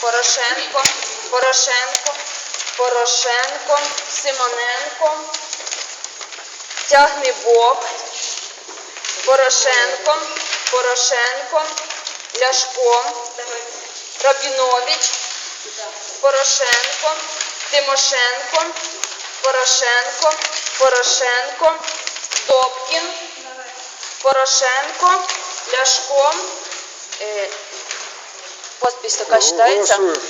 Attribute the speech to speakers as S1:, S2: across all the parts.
S1: Порошенко, Порошенко, Порошенко, Симоненко, Тягнебок, Порошенко, Порошенко, Ляшко, Рабінович, Порошенко, Тимошенко, Порошенко, Порошенко, Добкін, Порошенко, Ляшко. Подпись така читається.
S2: Голосую.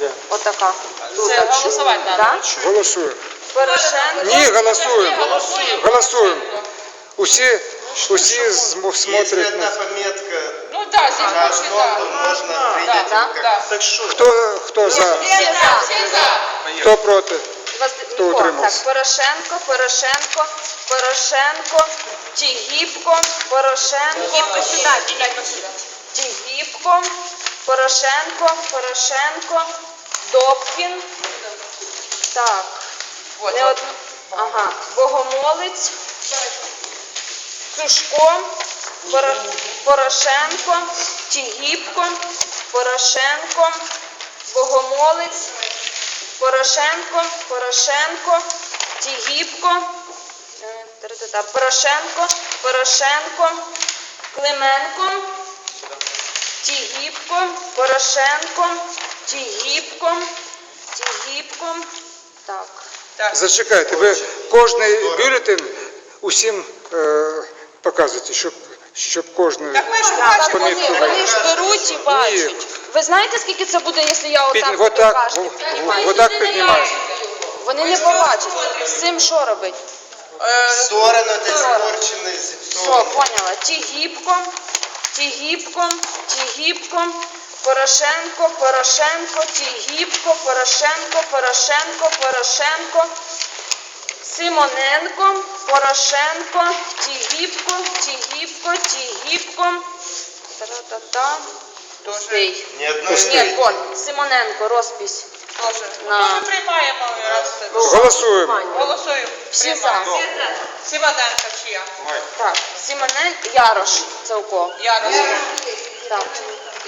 S2: Де?
S1: Отака. Тут
S3: Це
S1: так,
S3: голосувати
S1: да?
S3: треба.
S2: Голосую.
S1: Порошенко.
S2: Ні, голосуємо.
S3: Голосуємо.
S2: Голосуємо. Усі, усі зм-
S4: Если
S2: смотрять
S4: одна
S2: на...
S4: пометка
S3: Ну так, здесь
S4: на
S3: больше,
S4: одно,
S3: да.
S4: то можно принять
S1: да,
S4: его как...
S3: да.
S4: Так что?
S2: Хто, хто за?
S1: Всі за.
S3: Все за.
S2: Хто проти? Хто утримався?
S1: Так, Порошенко, Порошенко, Порошенко, Тігіпко, Порошенко. Тігіпко сюди, Тігіпко сюди. Тігіпко, Порошенко, Порошенко, Добкін. Так.
S3: Вот,
S1: Не
S3: вот.
S1: Ага. Богомолець. Сушко, Поро- Порошенко, Тігіпко, Порошенко, Богомолець, Порошенко, Порошенко, Тігіпко, е, Порошенко, Порошенко, Клименко, Тігіпко, Порошенко, Тігіпко, Тігіпко. Так.
S2: Зачекайте, ви кожний бюлетень усім е, показуєте, щоб, щоб кожен...
S3: Так ми ж
S1: Так,
S3: бачимо.
S1: вони,
S2: помітку
S1: вони ж беруть і бачать. Ви знаєте, скільки це буде, якщо я
S2: Під,
S1: отак
S2: вот так,
S1: покажу?
S2: во- во- вот так піднімаєш.
S1: Вони не побачать. З цим що робить?
S3: Е,
S4: В сторону это
S1: Сторону.
S4: испорченный
S1: Все,
S4: зипсованный.
S1: поняла. Тігіпко, Тігіпко, Тігіпко, Порошенко, Порошенко, Тігіпко, Порошенко, Порошенко, Порошенко, Симоненко, Порошенко, Тігіпко, Тігіпко, Тігіпко. Та-та-та.
S3: Тоже.
S4: Одной
S1: Ні, вон, Симоненко, розпись.
S3: Тоже.
S1: На.
S3: Ну, Ми приймаємо раз. це.
S2: Голосуємо.
S3: Голосуємо.
S1: Всі за.
S3: Симоненко чия?
S1: Так, Симоненко, Ярош, це у кого?
S3: Я розумію.
S1: Так.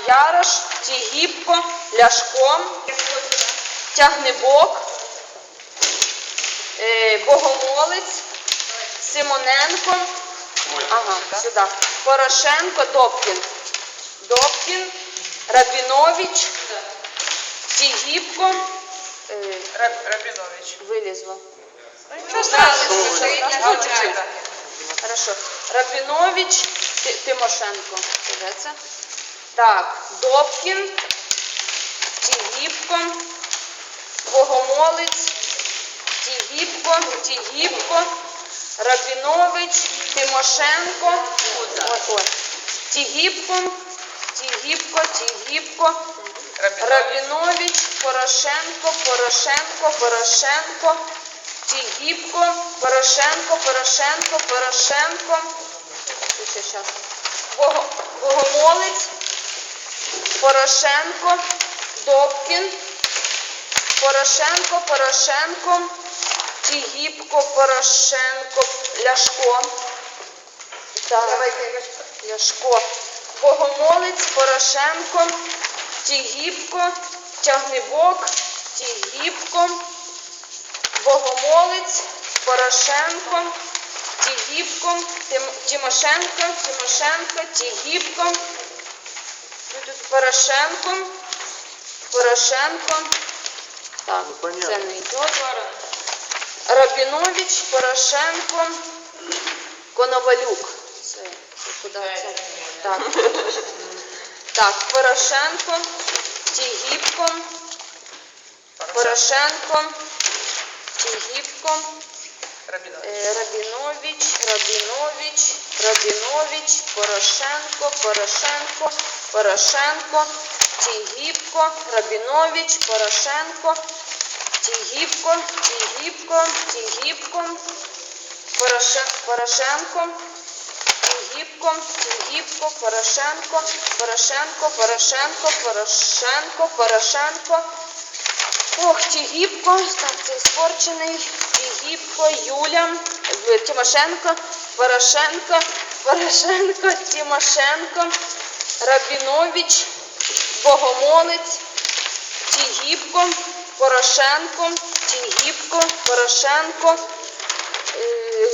S1: Ярош, Тігіпко, Ляшко, Тягнебок, е, Богомолець, Симоненко, ага, сюди. Порошенко, Добкін. Добкін, Рабінович, Тігіпко, е,
S3: Рабінович.
S1: вилізло.
S3: Ну.
S1: Ну. Хорошо. Рабінович, Тимошенко. Де це? Так, Добкін, Тігіпко, Богомолець, Тігіпко, Тігіпко, Рабінович, Тимошенко. Ой, ой. Тігіпко, Тігіпко, Тігіпко,
S3: Рабінович.
S1: Рабінович, Порошенко, Порошенко, Порошенко, Тігіпко, Порошенко, Порошенко, Порошенко. Щас. Бого, Богомолець, Порошенко, Добкін, Порошенко, Порошенко, Тігіпко, Порошенко, Ляшко. Так, Ляшко. Богомолець, Порошенко, Тігіпко, Тягнебок, Тігіпко, Богомолець, Порошенко, Тігіпко, Тим- Тимошенко, Тимошенко, Тігіпко, Ну, тут Порошенко, Порошенко. Так, це не йде. Рабінович, Порошенко, Коновалюк. Це це куди це? Так. Так, Порошенко, Тігіпко, Порошенко, Тігіпко,
S3: Рабінович.
S1: е, Рабінович, Рабінович, Рабінович, Порошенко, Порошенко, Порошенко, Тігіпко, Рабінович, Порошенко, Тігіпко, Тігіпко, Тігіпко, Пороше- Порошенко, Тігіпко, Тігіпко, Порошенко, Порошенко, Порошенко, Порошенко, Порошенко. Ох, Тігіпко, так, це іспорчений. Тігіпко, Юля, Тимошенко, Порошенко, Порошенко, Тимошенко, Рабінович, Богомолець, Тігіпко, Порошенко, Тігіпко, Порошенко, е,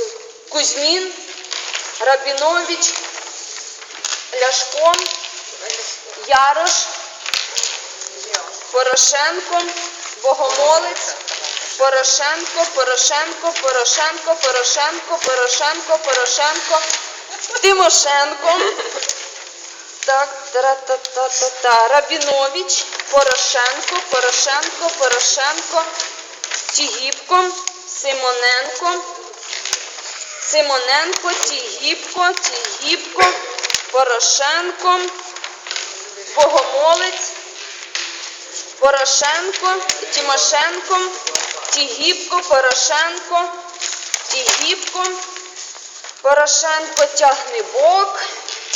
S1: Кузьмін, Рабінович, Ляшко, Ярош, Порошенко, Богомолець, Порошенко, Порошенко, Порошенко, Порошенко, Порошенко, Порошенко, Тимошенко. Так, та-та-та-та-та. Рабінович, Порошенко, Порошенко, Порошенко, Тігіпко, Симоненко, Симоненко, Тігіпко, Тігіпко, Порошенко, Богомолець, Порошенко, Тимошенко, Тігіпко, Порошенко, Тігіпко, Порошенко, Тягнибок,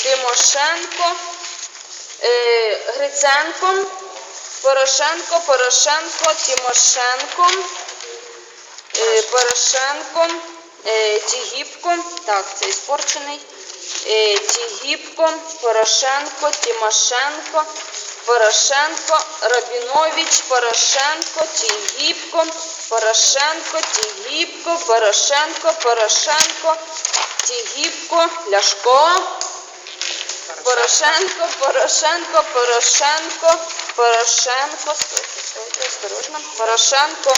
S1: Тимошенко, е, Гриценко, Порошенко, Порошенко, Тимошенко, е, Порошенко, е, Тігіпко, так, це іспорчений, Тігіпко, Порошенко, Тимошенко, Порошенко, Рабінович, Порошенко, Тігіпко, Порошенко, Тігіпко, Порошенко, Порошенко, Тігіпко, Ляшко, Порошенко, Порошенко, Порошенко, Порошенко, стойте, стойте, осторожно, Порошенко,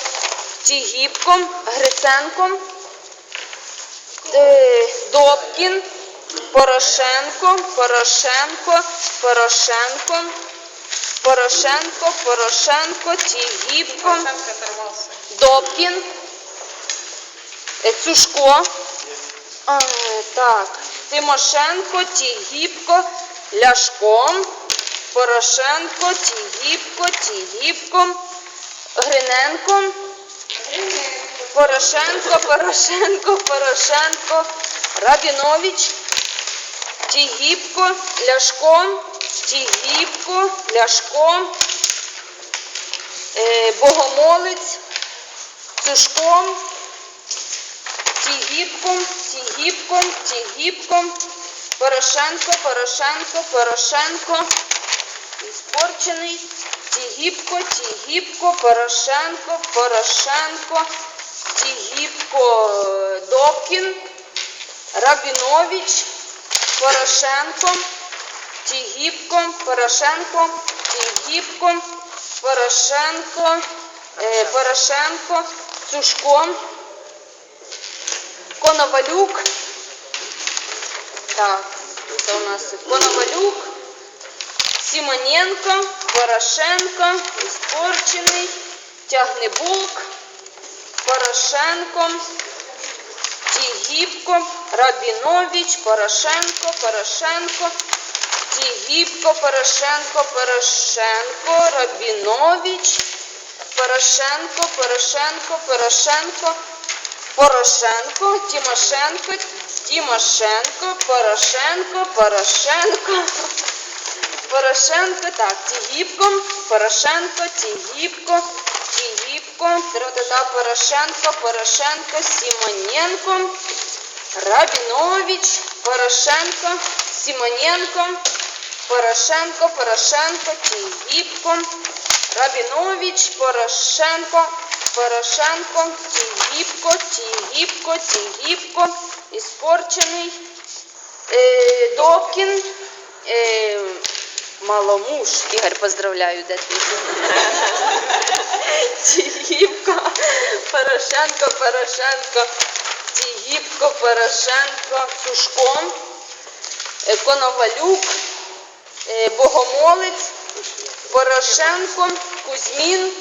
S1: Тігіпко, Гриценко, е, Добкін, Порошенко, Порошенко, Порошенко, Порошенко, Порошенко, Тігіпко. Добкін, е, Цушко, а, так, Тимошенко, Тігіпко, Ляшко, Порошенко, Тігіпко, Тігіпко, Гриненко, Порошенко, Порошенко, Порошенко, Рабінович, Тігіпко, Ляшко, Тігіпко, Ляшко, е, Богомолець, Цушко, Тігіпко, Тігіпко, Тігіпко, Порошенко, Порошенко, Порошенко, Іспорчений, Тігіпко, Тігіпко, Порошенко, Порошенко, Тігіпко, Добкін, Рабінович, Порошенко, Тігіпко, Порошенко, Тігіпко, Порошенко, е, Порошенко, Цушко, Коновалюк. Так, це у нас Коновалюк, Симоненко, Порошенко, Іспорчений, Тягнебулк, Порошенко, Тігіпко, Рабінович, Порошенко, Порошенко, Тігіпко, Порошенко, Порошенко, Рабінович, Порошенко, Порошенко, Порошенко, Порошенко, Тимошенко, Тимошенко, Порошенко, Порошенко, Порошенко, так, Тігіпко, Порошенко, Тігіпко, Тігіпко, Тра-та-та, Порошенко, Порошенко, Симоненко, Рабінович, Порошенко, Симоненко, Порошенко, Порошенко, Тігіпко, Рабінович, Порошенко, Порошенко, Тігіпко, Тігіпко, Тігіпко, Іспорчений, е, Добкін, е, Маломуж. Ігор, поздравляю, де ти? Тігіпко, Порошенко, Порошенко, Тігіпко, Порошенко, Сушко, е, Коновалюк, е, Богомолець, Порошенко, Кузьмін,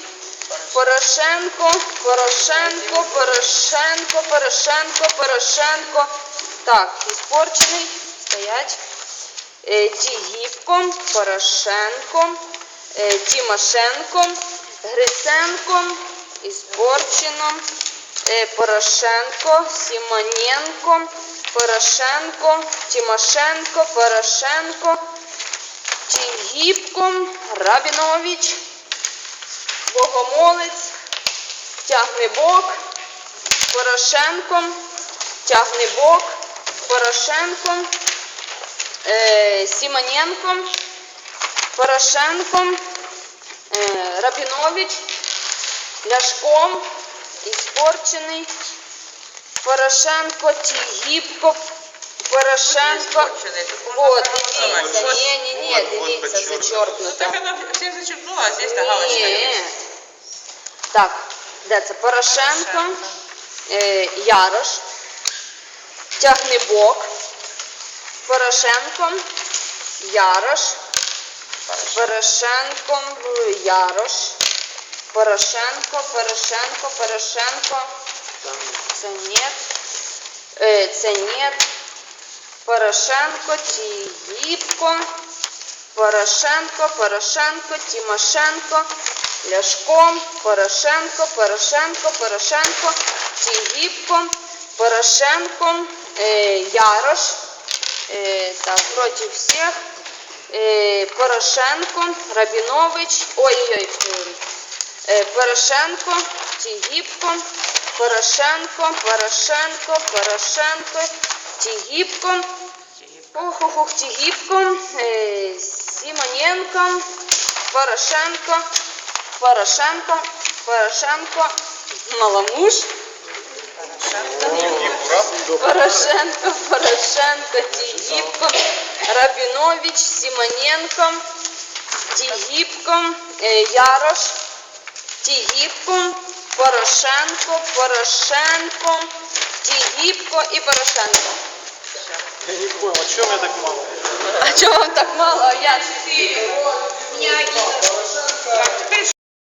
S1: Порошенко, Порошенко, Порошенко, Порошенко, Порошенко. Так, іспорчений. Стоять. Е, Тігіпко, Порошенко, е, Тимошенко, Гриценко, іспорчено. Е, Порошенко, Симоненко, Порошенко, Тимошенко, Порошенко, Тігіпко, Рабінович, Богомолець, Тягнебок, Порошенко, Тягнебок, Порошенко, е, Симоненко, Порошенко, Е, Рабінович, Ляшком, Іспорчений, Порошенко, Тігіпко, Порошенко. Вот, дивіться, ні, ні, ні, дивіться, зачеркнуто.
S3: Так она всех зачеркнула, а здесь-то галочка
S1: Ні.
S3: есть.
S1: Так, де це? Порошенко, е, Ярош, Тягнебок, Порошенко, Ярош, Порошенко, Ярош, Порошенко, Порошенко, Порошенко, це ні, е, це ні, Порошенко, Тігіпко, Порошенко, Порошенко, Тимошенко, Ляшко, Порошенко, Порошенко, Порошенко, Тігіпко, Порошенко, е, Ярош, е, так, проти всіх, е, Порошенко, Рабінович, ой-ой-ой, е, Порошенко, Тігіпко, Порошенко, Порошенко, Порошенко, Тігіпко, Тігіпко, е, Сімоненко, Порошенко, Порошенко, Порошенко, Маламуш, Порошенко, Порошенко, Тігіпко, Рабінович, Сімоненко, Тігіпко, е, Ярош, Тігіпко, Порошенко, Порошенко, Тігіпко і Порошенко.
S4: Я не понял, о чем я так мало?
S1: А чого вам так мало? Я